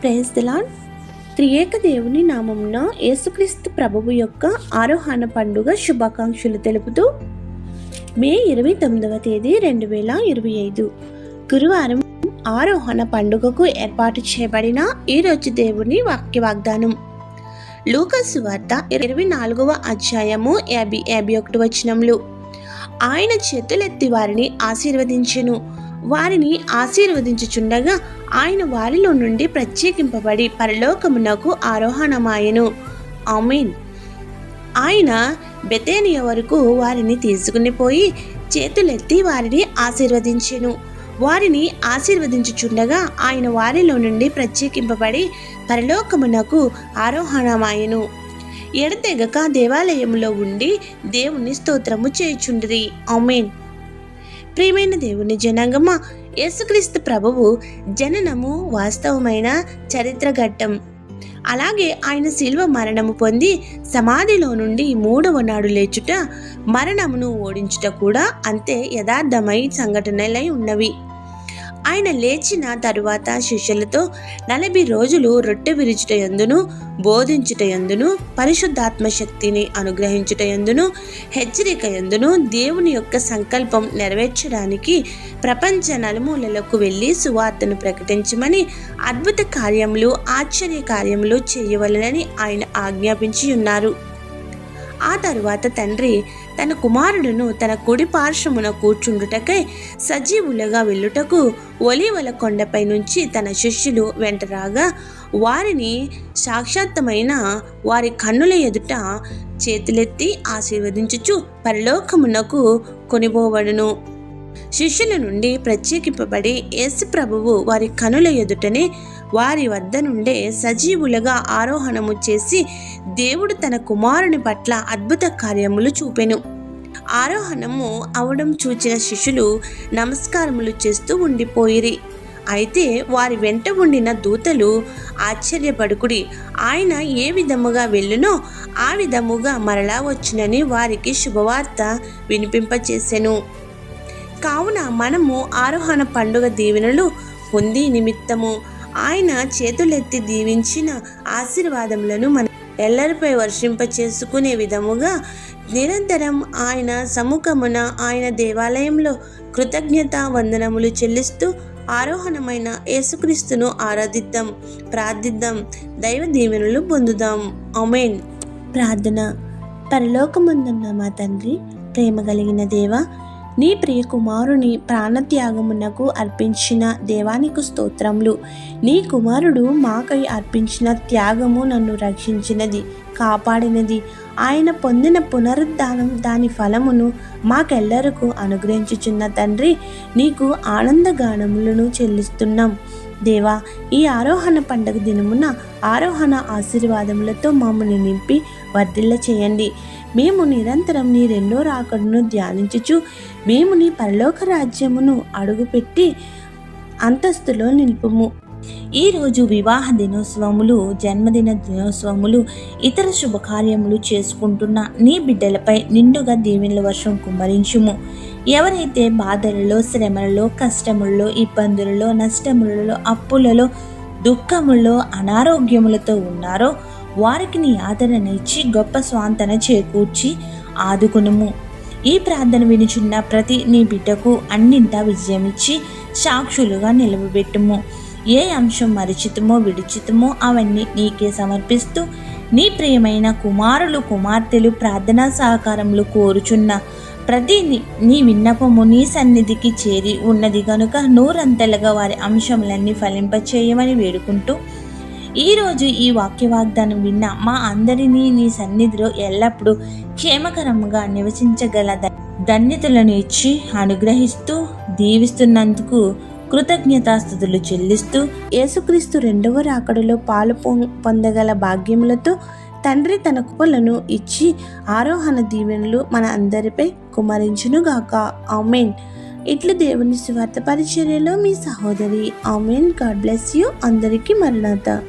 Praise దిలాన్ త్రియేక దేవుని నామమున యేసుక్రీస్తు ప్రభువు యొక్క ఆరోహణ పండుగ శుభాకాంక్షలు తెలుపుతూ మే ఇరవై తొమ్మిదవ తేదీ రెండు వేల ఇరవై ఐదు. గురువారం ఆరోహణ పండుగకు ఏర్పాటు చేయబడిన ఈరోజు దేవుని వాక్య వాగ్దానం లూకస్ వార్త ఇరవై నాలుగవ అధ్యాయము యాభై యాభై ఒకటి వచనములు. ఆయన చేతులెత్తి వారిని ఆశీర్వదించెను. వారిని ఆశీర్వదించుచుండగా ఆయన వారిలో నుండి ప్రత్యేకింపబడి పరలోకమునకు ఆరోహణమాయెను. ఆమెన్. ఆయన బెతేనియ వరకు వారిని తీసుకుని పోయి చేతులెత్తి వారిని ఆశీర్వదించెను. వారిని ఆశీర్వదించుచుండగా ఆయన వారిలో నుండి ప్రత్యేకింపబడి పరలోకమునకు ఆరోహణమాయెను. ఎడతెగక దేవాలయంలో ఉండి దేవుని స్తోత్రము చేయుచుండిరి. ఆమేన్. ప్రియమైన దేవుని జనాంగమా యేసుక్రీస్తు ప్రభువు జననము వాస్తవమైన చరిత్ర ఘట్టం. అలాగే ఆయన శిల్వ మరణము పొంది సమాధిలో నుండి మూడవ నాడు లేచుట మరణమును ఓడించుట కూడా అంతే యథార్థమై సంఘటనలై ఉన్నవి. ఆయన లేచిన తరువాత శిష్యులతో నలభై రోజులు రొట్టె విరుచుట ఎందును బోధించుట ఎందును పరిశుద్ధాత్మ శక్తిని అనుగ్రహించుట ఎందును హెచ్చరిక ఎందును దేవుని యొక్క సంకల్పం నెరవేర్చడానికి ప్రపంచ నలుమూలలకు వెళ్ళి సువార్తను ప్రకటించమని అద్భుత కార్యములు ఆశ్చర్య కార్యములు చేయవలనని ఆయన ఆజ్ఞాపించి ఉన్నారు ఆ తరువాత తండ్రి తన కుమారుడును తన కుడి పార్శ్వమున కూర్చుండుటకై సజీవులుగా వెళ్ళుటకు ఒలివల కొండపై నుంచి తన శిష్యులు వెంటరాగా వారిని సాక్షాత్తమైన వారి కన్నుల ఎదుట చేతులెత్తి ఆశీర్వదించుచు పరలోకమునకు కొనిపోబడును శిష్యుల నుండి ప్రత్యేకింపబడి యేసు ప్రభువు వారి కనుల ఎదుటనే వారి వద్ద నుండే సజీవులుగా ఆరోహణము చేసి దేవుడు తన కుమారుని పట్ల అద్భుత కార్యములు చూపెను. ఆరోహణము అవడం చూచిన శిష్యులు నమస్కారములు చేస్తూ ఉండిపోయిరి. అయితే వారి వెంట ఉండిన దూతలు ఆశ్చర్యపడుకుడి ఆయన ఏ విధముగా వెళ్ళునో ఆ విధముగా మరలా వచ్చునని వారికి శుభవార్త వినిపింపచేసెను. కావున మనము ఆరోహణ పండుగ దీవెనలు పొంది నిమిత్తము. ఆయన చేతులెత్తి దీవించిన ఆశీర్వాదములను మన ఎల్లరిపై వర్షింప చేసుకునే విధముగా నిరంతరం ఆయన సముఖమున ఆయన దేవాలయంలో కృతజ్ఞత వందనములు చెల్లిస్తూ ఆరోహణమైన యేసుక్రీస్తును ఆరాధిద్దాం ప్రార్థిద్దాం దైవ దీవెనలు పొందుదాం. అమేన్ ప్రార్థన. పరలోకముందున్న మా తండ్రి ప్రేమ కలిగిన దేవా నీ ప్రియ కుమారుని ప్రాణత్యాగమునకు అర్పించిన దేవానికి స్తోత్రములు. నీ కుమారుడు మాకై అర్పించిన త్యాగము నన్ను రక్షించినది కాపాడినది. ఆయన పొందిన పునరుద్ధానం దాని ఫలమును మాకెల్లరకు అనుగ్రహించుచున్న తండ్రి నీకు ఆనందగానములను చెల్లిస్తున్నాం. దేవా ఈ ఆరోహణ పండగ దినమున ఆరోహణ ఆశీర్వాదములతో మమ్మల్ని నింపి వర్ధిల్ల చేయండి. మేము నిరంతరం నీ రెండో రాకడను ధ్యానించుచు మేము నీ పరలోక రాజ్యమును అడుగుపెట్టి అంతస్తులో నిలుపుము. ఈరోజు వివాహ దినోత్సవములు జన్మదిన దినోత్సవములు ఇతర శుభకార్యములు చేసుకుంటున్న నీ బిడ్డలపై నిండుగా దీవెనల వర్షం కుమ్మరించుము. ఎవరైతే బాధలలో శ్రమలలో కష్టములలో ఇబ్బందులలో నష్టములలో అప్పులలో దుఃఖములలో అనారోగ్యములతో ఉన్నారో వారికి నీ ఆదరణ ఇచ్చి గొప్ప స్వాంతన చేకూర్చి ఆదుకునుము. ఈ ప్రార్థన వినుచున్న ప్రతి నీ బిడ్డకు అన్నింటా విజయమిచ్చి సాక్షులుగా నిలవబెట్టుము. ఏ అంశం మరిచితమో విడిచితమో అవన్నీ నీకే సమర్పిస్తూ నీ ప్రియమైన కుమారులు కుమార్తెలు ప్రార్థనా సహకారములు కోరుచున్న ప్రతి నీ విన్నపము నీ సన్నిధికి చేరి ఉన్నది కనుక నూరంతలుగా వారి అంశములన్నీ ఫలింపచేయమని వేడుకుంటూ ఈరోజు ఈ వాక్య వాగ్దానం విన్న మా అందరినీ నీ సన్నిధిలో ఎల్లప్పుడూ క్షేమకరంగా నివసించగల ధన్యతలను ఇచ్చి అనుగ్రహిస్తూ దీవిస్తున్నందుకు కృతజ్ఞతాస్థుతులు చెల్లిస్తూ యేసుక్రీస్తు రెండవ రాకడలో పాలు పొం- పొందగల భాగ్యములతో తండ్రి తన కుప్పలను ఇచ్చి ఆరోహణ దీవెనలు మన అందరిపై కుమరించునుగాక. ఆమెన్. ఇట్లు దేవుని స్వార్థ పరిచర్యలో మీ సహోదరి. ఆమెన్. God bless you. అందరికీ మరణత.